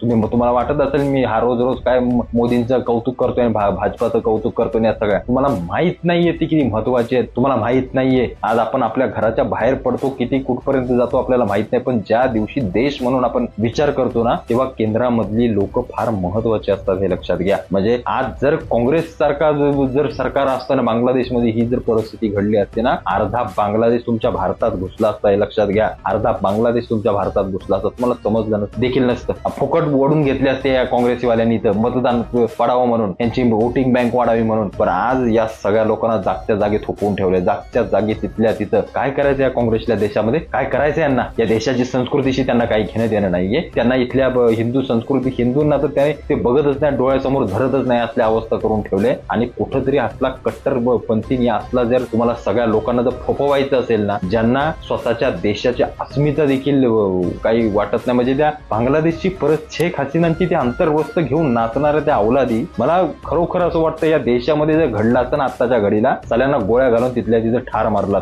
तुम्ही तुम्हाला वाटत असेल मी हा रोज रोज काय मोदींचं कौतुक करतोय भा- भाजपाचं कौतुक करतोय या सगळ्या. तुम्हाला माहीत नाहीये ती किती महत्वाची आहे तुम्हाला माहीत नाहीये. आज आपण आपल्या घराच्या बाहेर पडतो किती कुठपर्यंत जातो आपल्याला माहीत नाही. पण ज्या दिवशी देश म्हणून आपण विचार करतो ना तेव्हा केंद्रामधली लोक फार महत्त्वाचे असतात हे लक्षात घ्या. म्हणजे आज जर काँग्रेस सारखा जर सरकार असताना बांगलादेशमध्ये ही जर परिस्थिती घडली असते ना अर्धा बांगलादेश तुमच्या भारतात घुसला असता हे लक्षात घ्या. अर्धा बांगलादेश तुमच्या भारतात घुसला असता तुम्हाला समजलं नसतं. देखील नसतं. फुकट ओढून घेतले असते या काँग्रेसीवाल्यांनी तर मतदान पडावं म्हणून. त्यांची वोटिंग बँक वाढावी म्हणून. पण आज या सगळ्या लोकांना जागच्या जागी थोपवून ठेवले जागच्या जागी तिथल्या तिथं काय करायचं या काँग्रेसच्या देशामध्ये? काय करायचं यांना? या देशाची संस्कृतीशी त्यांना काही घेणं देणं नाहीये. त्यांना इथल्या हिंदू संस्कृती हिंदूंना तर त्याने ते बघतच नाही डोळ्यासमोर धरतच नाही असल्या अवस्था करून ठेवले आणि कुठंतरी असला कट्टर पंथीनी असला जर तुम्हाला सगळ्या लोकांना जर फोपवायचं असेल ना ज्यांना स्वतःच्या देशाची अस्मिता देखील काही वाटत नाही. म्हणजे त्या बांगलादेशची परत शेख हसीनांची ते अंतर्वस्त घेऊन नाचणाऱ्या त्या अवलादी मला खरोखर असं वाटतं या देशामध्ये जर घडलं असतं ना आत्ताच्या घडीला सगळ्यांना गोळ्या घालून तिथल्या तिथं ठार मारला